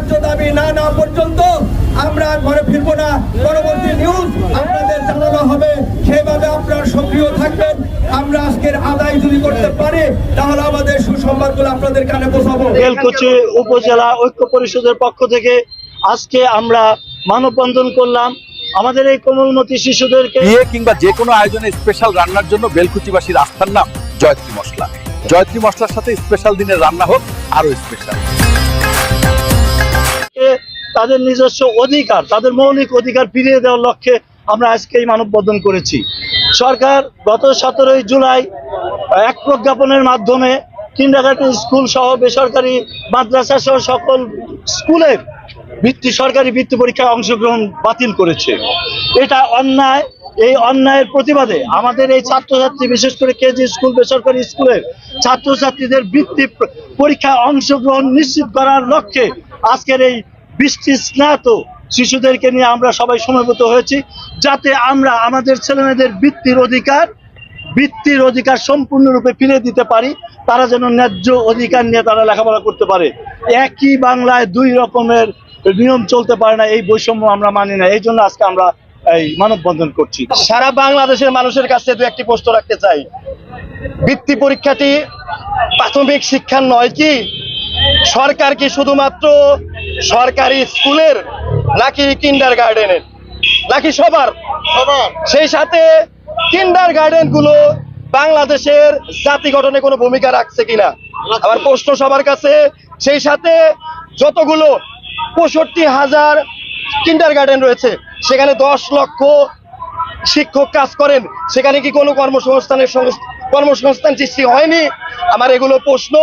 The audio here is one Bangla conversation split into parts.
ন্যায্য দাবি না না পর্যন্ত আমরা ঘরে ফিরবো না। পরবর্তী নিউজ আপনাদের জানানো হবে। সেভাবে আপনারা সক্রিয় থাকবেন। আমরা আজকের আদায় যদি করতে পারি তাহলে আমাদের সুসংবাদগুলো আপনাদের কানে পৌঁছাবো। বেলকুচি উপজেলা ঐক্য পরিষদের পক্ষ থেকে আজকে আমরা মানববন্ধন করলাম। আমাদের এই কোমলমতি শিশুদেরকে বিয়ে কিংবা যে কোনো আয়োজনে স্পেশাল রান্নার জন্য বেলকুচিবাসীর আস্থার নাম জয়ত্রী মশলা। জয়ত্রী মশলার সাথে স্পেশাল দিনের রান্না হোক আরও স্পেশাল তাদের নিজস্ব অধিকার, তাদের মৌলিক অধিকার ফিরিয়ে দেওয়ার লক্ষ্যে আমরা আজকে এই মানববন্ধন করেছি। সরকার গত সতেরোই জুলাই এক প্রজ্ঞাপনের মাধ্যমে কিন্ডারগার্টেন স্কুল সহ বেসরকারি মাদ্রাসা সহ সকল স্কুলের বৃত্তি সরকারি বৃত্তি পরীক্ষায় অংশগ্রহণ বাতিল করেছে। এটা অন্যায়, এই অন্যায়ের প্রতিবাদে আমাদের এই ছাত্রছাত্রী, বিশেষ করে কেজি স্কুল, বেসরকারি স্কুলের ছাত্রছাত্রীদের বৃত্তি পরীক্ষায় অংশগ্রহণ নিশ্চিত করার লক্ষ্যে আজকের এই বৃষ্টি স্নাত শিশুদেরকে নিয়ে আমরা সবাই সমবেত হয়েছি, যাতে আমরা আমাদের ছেলেমেয়েদের বৃত্তির অধিকার বৃত্তির অধিকার সম্পূর্ণরূপে ফিরে দিতে পারি, তারা যেন ন্যায্য অধিকার নিয়ে তারা লেখাপড়া করতে পারে। একই বাংলায় দুই রকমের নিয়ম চলতে পারে না, এই বৈষম্য আমরা মানি না, এই জন্য আজকে আমরা এই মানববন্ধন করছি। সারা বাংলাদেশের মানুষের কাছে দু একটি প্রশ্ন রাখতে চাই। বৃত্তি পরীক্ষাটি প্রাথমিক শিক্ষার নয় কি? সরকার কি শুধুমাত্র সরকারি স্কুলের নাকি কিন্ডার গার্ডেনের নাকি সবার? সবার। সেই সাথে কিন্ডার গার্ডেনগুলো বাংলাদেশের জাতি গঠনে কোনো ভূমিকা রাখছে কিনা? আমার প্রশ্ন সবার কাছে সেই সাথে যতগুলো পঁয়ষট্টি হাজার কিন্ডার গার্ডেন রয়েছে সেখানে দশ লক্ষ শিক্ষক কাজ করেন। সেখানে কি কোনো কর্মসংস্থানের কর্মসংস্থান সৃষ্টি হয়নি? আমার এগুলো প্রশ্ন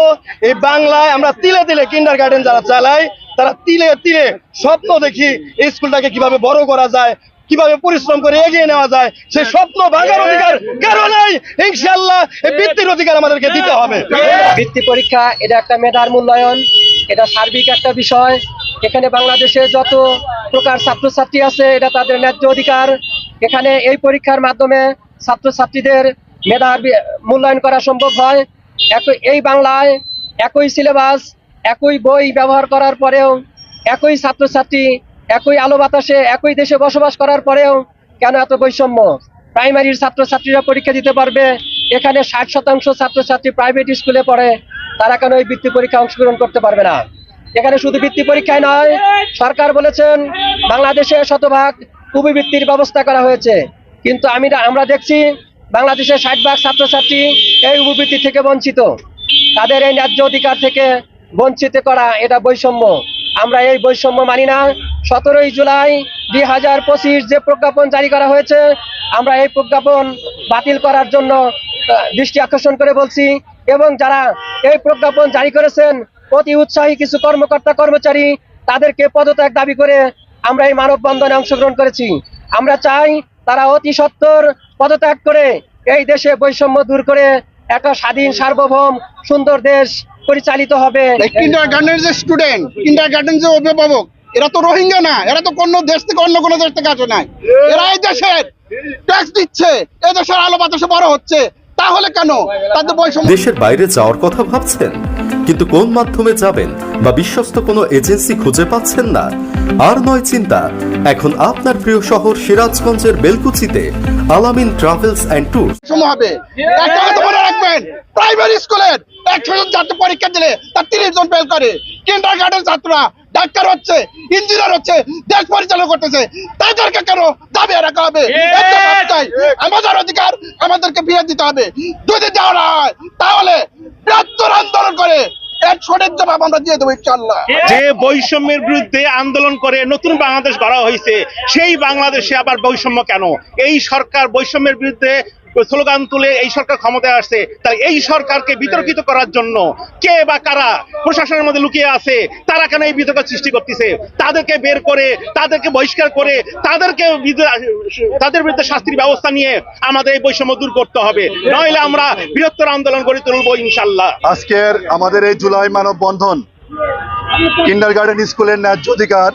এই বাংলায় আমরা তিলে তিলে কিন্ডার গার্ডেন যারা চালাই তারা তিলে তিলে স্বপ্ন দেখি এই স্কুলটাকে কীভাবে বড় করা যায়, কীভাবে পরিশ্রম করে এগিয়ে নেওয়া যায় সেই স্বপ্ন ভাঙার অধিকার কারও নাই। ইনশাল্লাহ এই বৃত্তির অধিকার আমাদেরকে দিতে হবে। বৃত্তি পরীক্ষা, এটা একটা মেধার মূল্যায়ন, এটা সার্বিক একটা বিষয়। এখানে বাংলাদেশে যত প্রকার ছাত্রছাত্রী আছে, এটা তাদের ন্যায্য অধিকার। এখানে এই পরীক্ষার মাধ্যমে ছাত্রছাত্রীদের মেধার মূল্যায়ন করা সম্ভব হয়। একই এই বাংলায় একই সিলেবাস একই বই ব্যবহার করার পরেও, একই ছাত্রছাত্রী, একই আলো বাতাসে, একই দেশে বসবাস করার পরেও কেন এত বৈষম্য? প্রাইমারির ছাত্রছাত্রীরা পরীক্ষা দিতে পারবে, এখানে ষাট শতাংশ ছাত্রছাত্রী প্রাইভেট স্কুলে পড়ে, তারা কেন এই বৃত্তি পরীক্ষা অংশগ্রহণ করতে পারবে না? এখানে শুধু বৃত্তি পরীক্ষায় নয়, সরকার বলেছেন বাংলাদেশে শতভাগ কুবি বৃত্তির ব্যবস্থা করা হয়েছে। কিন্তু আমি আমরা দেখছি বাংলাদেশের ষাট ভাগ ছাত্রছাত্রী এই উপবৃত্তি থেকে বঞ্চিত। তাদের এই ন্যায্য অধিকার থেকে বঞ্চিত করা এটা বৈষম্য। আমরা এই বৈষম্য মানি না। সতেরোই জুলাই দুই হাজার পঁচিশ যে প্রজ্ঞাপন জারি করা হয়েছে, আমরা এই প্রজ্ঞাপন বাতিল করার জন্য দৃষ্টি আকর্ষণ করে বলছি এবং যারা এই প্রজ্ঞাপন জারি করেছেন, অতি উৎসাহী কিছু কর্মকর্তা, কর্মচারী, তাদেরকে পদত্যাগ দাবি করে আমরা এই মানববন্ধনে অংশগ্রহণ করেছি। আমরা চাই তারা অতি সত্বর পদত্যাগ করে এই দেশে বৈষম্য দূর করে একটা স্বাধীন, সার্বভৌম, সুন্দর দেশ পরিচালিত হবে। কিন্ডার যে স্টুডেন্ট কিন্ডার গার্ডেন যে অভিভাবক এরা তো রোহিঙ্গা না এরা তো কোনো দেশ থেকে অন্য কোনো দেশ থেকে আসে নাই। এরা এই দেশের ট্যাক্স দিচ্ছে এই দেশের আলো বাতাসে বড় হচ্ছে। তাহলে কেন? তাদের বৈষম্য দেশের বাইরে যাওয়ার কথা ভাবছেন? কিন্তু কোন মাধ্যমে যাবেন বা বিশ্বস্ত কোনো এজেন্সি খুঁজে পাচ্ছেন না? আর নয় চিন্তা, এখন আপনার প্রিয় শহর সিরাজগঞ্জের বেলকুচিতে আলামিন ট্রাভেলস অ্যান্ড ট্যুর। হবে। একটা কথা মনে রাখবেন, প্রাইমারি স্কুলের একশো জন ছাত্র পরীক্ষা দিলে তার তিরিশ জন ফেল করে। কিন্ডার গার্ডেন ছাত্ররা ডাক্তার হচ্ছে ইঞ্জিনিয়ার হচ্ছে দেশ পরিচালনা করতেছে। তাদেরকে কেন দাবি রাখা হবে। আমাদের অধিকার আমাদেরকে ফিরে দিতে হবে। যদি দেওয়া না হয় তাহলে বৃহত্তর আন্দোলন করে যে বৈষম্যের বিরুদ্ধে আন্দোলন করে নতুন বাংলাদেশ গড়া হয়েছে সেই বাংলাদেশে আবার বৈষম্য কেন? এই সরকার বৈষম্যের বিরুদ্ধে স্লোগান তুলে এই সরকার ক্ষমতায় আসছে, তাই এই সরকারকে বিতর্কিত করার জন্য কে বা কারা প্রশাসনের মধ্যে লুকিয়ে আছে, তারা কেন এই বিতর্ক সৃষ্টি করতেছে? তাদেরকে বের করে, তাদেরকে বহিষ্কার করে, তাদেরকে তাদের বিরুদ্ধে শাস্তির ব্যবস্থা নিয়ে আমাদের এই বৈষম্য দূর করতে হবে। নইলে আমরা বৃহত্তর আন্দোলন গড়ে তুলবো ইনশাল্লাহ আজকের আমাদের এই জুলাই মানব বন্ধন কিন্ডার গার্ডেন স্কুলের ন্যায্য অধিকার,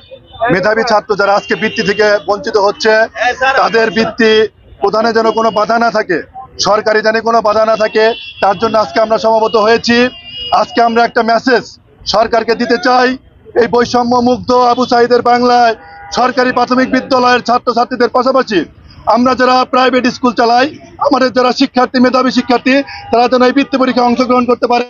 মেধাবী ছাত্র যারা আজকে বৃত্তি থেকে বঞ্চিত হচ্ছে, তাদের বৃত্তি প্রদানে যেন কোনো বাধা না থাকে, সরকারি যেন কোনো বাধা না থাকে, তার জন্য আজকে আমরা সমবেত হয়েছি। আজকে আমরা একটা মেসেজ সরকারকে দিতে চাই। এই বৈষম্য মুগ্ধ আবু সাহিদের বাংলায় সরকারি প্রাথমিক বিদ্যালয়ের ছাত্রছাত্রীদের পাশাপাশি আমরা যারা প্রাইভেট স্কুল চালাই, আমাদের যারা শিক্ষার্থী, মেধাবী শিক্ষার্থী, তারা যেন এই বৃত্তি পরীক্ষায় অংশগ্রহণ করতে পারে।